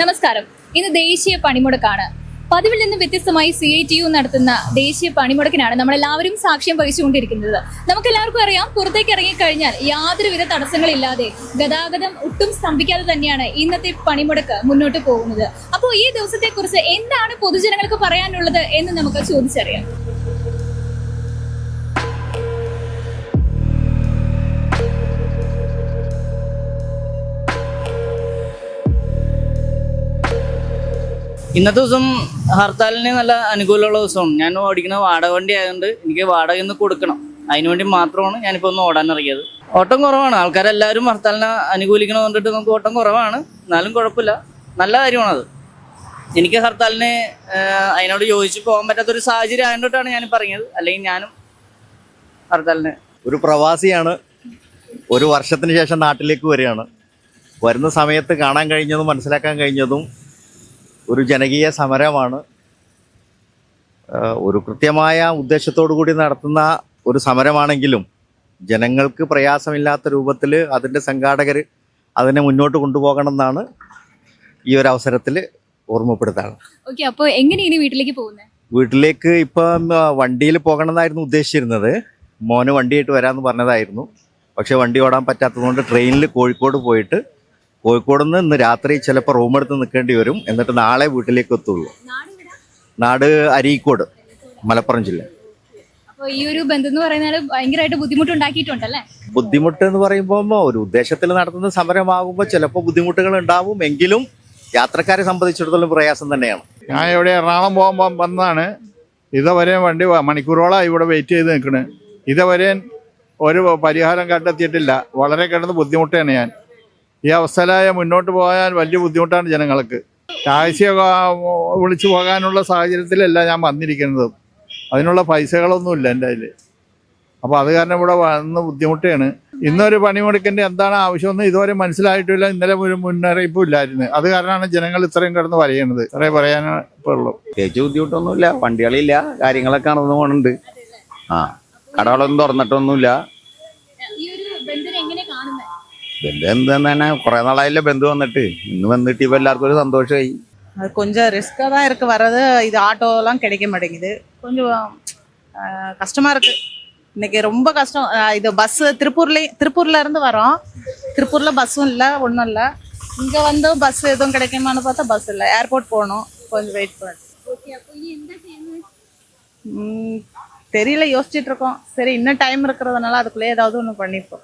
നമസ്കാരം. ഇന്ന് ദേശീയ പണിമുടക്കാണ്. പതിവിൽ നിന്ന് വ്യത്യസ്തമായി സി ഐ ടി യു നടത്തുന്ന ദേശീയ പണിമുടക്കിനാണ് നമ്മളെല്ലാവരും സാക്ഷ്യം വഹിച്ചുകൊണ്ടിരിക്കുന്നത്. നമുക്കെല്ലാവർക്കും അറിയാം പുറത്തേക്ക് ഇറങ്ങിക്കഴിഞ്ഞാൽ യാതൊരുവിധ തടസ്സങ്ങളില്ലാതെ ഗതാഗതം ഒട്ടും സ്തംഭിക്കാതെ തന്നെയാണ് ഇന്നത്തെ പണിമുടക്ക് മുന്നോട്ട് പോകുന്നത്. അപ്പോൾ ഈ ദിവസത്തെക്കുറിച്ച് എന്താണ് പൊതുജനങ്ങൾക്ക് പറയാനുള്ളത് എന്ന് നമുക്ക് ചോദിച്ചറിയാം. ഇന്നത്തെ ദിവസം ഹർത്താലിന് നല്ല അനുകൂലമുള്ള ദിവസമാണ്. ഞാൻ ഓടിക്കുന്ന വാടക വണ്ടി ആയതുകൊണ്ട് എനിക്ക് വാടക ഇന്ന് കൊടുക്കണം. അതിനുവേണ്ടി മാത്രമാണ് ഞാനിപ്പോൾ ഒന്ന് ഓടാൻ ഇറങ്ങിയത്. ഓട്ടം കുറവാണ്. ആൾക്കാരെല്ലാവരും ഹർത്താലിനെ അനുകൂലിക്കണം കണ്ടിട്ട് നമുക്ക് ഓട്ടം കുറവാണ്. എന്നാലും കുഴപ്പമില്ല. നല്ല കാര്യമാണത്. എനിക്ക് ഹർത്താലിന് അതിനോട് യോജിച്ച് പോകാൻ പറ്റാത്തൊരു സാഹചര്യം ആയതുകൊണ്ടാണ് ഞാൻ പറഞ്ഞത് അല്ലെങ്കിൽ ഞാനും ഹർത്താലിന് ഒരു പ്രവാസിയാണ്. ഒരു വർഷത്തിന് ശേഷം നാട്ടിലേക്ക് വരികയാണ്. വരുന്ന സമയത്ത് കാണാൻ കഴിഞ്ഞതും മനസ്സിലാക്കാൻ കഴിഞ്ഞതും ഒരു ജനകീയ സമരമാണ്. ഒരു കൃത്യമായ ഉദ്ദേശത്തോടു കൂടി നടത്തുന്ന ഒരു സമരമാണെങ്കിലും ജനങ്ങൾക്ക് പ്രയാസമില്ലാത്ത രൂപത്തിൽ അതിന്റെ സംഘാടകർ അതിനെ മുന്നോട്ട് കൊണ്ടുപോകണമെന്നാണ് ഈ ഒരു അവസരത്തിൽ ഓർമ്മപ്പെടുത്താണ് ഓക്കെ അപ്പോൾ എങ്ങനെ ഇനി വീട്ടിലേക്ക് പോകുന്നത്? വീട്ടിലേക്ക് ഇപ്പം വണ്ടിയിൽ പോകണമെന്നായിരുന്നു ഉദ്ദേശിച്ചിരുന്നത്. മോന് വണ്ടിയായിട്ട് വരാമെന്ന് പറഞ്ഞതായിരുന്നു. പക്ഷേ വണ്ടി ഓടാൻ പറ്റാത്തതുകൊണ്ട് ട്രെയിനിൽ കോഴിക്കോട് പോയിട്ട് കോഴിക്കോട് നിന്ന് ഇന്ന് രാത്രി ചിലപ്പോൾ റൂം എടുത്ത് നിൽക്കേണ്ടി വരും. എന്നിട്ട് നാളെ വീട്ടിലേക്ക് എത്തുള്ളൂ. നാട് അരീക്കോട് മലപ്പുറം ജില്ല. അപ്പോൾ ഈ ഒരു ബന്ധം എന്ന് പറയുന്നത് ഭയങ്കരമായിട്ട് ബുദ്ധിമുട്ടുണ്ടാക്കിയിട്ടുണ്ടല്ലേ? ബുദ്ധിമുട്ട് എന്ന് പറയുമ്പോൾ ഒരു ഉദ്ദേശത്തിൽ നടത്തുന്ന സമരമാകുമ്പോൾ ചിലപ്പോൾ ബുദ്ധിമുട്ടുകൾ ഉണ്ടാവും. എങ്കിലും യാത്രക്കാരെ സംബന്ധിച്ചിടത്തോളം പ്രയാസം തന്നെയാണ്. ഞാൻ ഇവിടെ എറണാകുളം പോകുമ്പോൾ വന്നതാണ്. ഇതുവരെ വണ്ടി വ- മണിക്കൂറോളായി ഇവിടെ വെയിറ്റ് ചെയ്ത് നിൽക്കണ്. ഇതുവരെ ഒരു പരിഹാരം കണ്ടെത്തിയിട്ടില്ല. വളരെ കിടന്ന് ബുദ്ധിമുട്ടാണ് ഞാൻ. ഈ അവസ്ഥയിലായ മുന്നോട്ട് പോകാൻ വലിയ ബുദ്ധിമുട്ടാണ് ജനങ്ങൾക്ക്. ടാക്സി വിളിച്ചു പോകാനുള്ള സാഹചര്യത്തിലല്ല ഞാൻ വന്നിരിക്കുന്നത്. അതിനുള്ള പൈസകളൊന്നുമില്ല എന്റെ അതിൽ അപ്പോൾ അത് കാരണം ഇവിടെ വന്ന് ബുദ്ധിമുട്ടാണ്. ഇന്നൊരു പണിമുടക്കിന്റെ എന്താണ് ആവശ്യമെന്ന് ഇതുവരെ മനസ്സിലായിട്ടില്ല. ഇന്നലെ ഒരു മുന്നറിയിപ്പും ഇല്ലായിരുന്നു. അത് കാരണമാണ് ജനങ്ങൾ ഇത്രയും കിടന്ന് വരയണത്. ഇത്രേ പറയാനേ ഇപ്പോൾ ഉള്ളൂ. പ്രത്യേകിച്ച് ബുദ്ധിമുട്ടൊന്നുമില്ല. വണ്ടികളില്ല. കാര്യങ്ങളൊക്കെ നടന്നു പോകുന്നുണ്ട് ആ കടകളൊന്നും തുറന്നിട്ടൊന്നുമില്ല. ഈ ഒരു ബന്ധം എങ്ങനെ കാണുന്നത് ബന്ധു എന്ത് തന്നെ കുറെ നാളായില്ലേ ബന്ധു വന്നിട്ട് ഇന്ന് വന്നിട്ട് ഇപ്പൊ എല്ലാവർക്കും ഒരു സന്തോഷമായി அது கொஞ்சம் ரிஸ்க்காக தான் இருக்குது வர்றது இது ஆட்டோலாம் கிடைக்க மாட்டேங்குது கொஞ்சம் ஆஹ், கஷ்டமா இருக்கு இன்னைக்கு ரொம்ப கஷ்டம் ஆஹ், இது பஸ் திருப்பூர்லேயும் திருப்பூர்ல இருந்து வரோம் திருப்பூர்ல பஸ்ஸும் இல்லை ஒன்றும் இல்லை இங்கே வந்து பஸ் எதுவும் கிடைக்குமான்னு பார்த்தா பஸ் இல்லை ஏர்போர்ட் போகணும் கொஞ்சம் வெயிட் பண்ணு ഓക്കെ അപ്പോൾ ഇനി എന്താ ചെയ്യുന്നത് ம், தெரியல யோசிச்சுட்டு இருக்கோம் சரி இன்னும் டைம் இருக்கிறதுனால அதுக்குள்ளே ஏதாவது ஒன்று பண்ணிப்போம்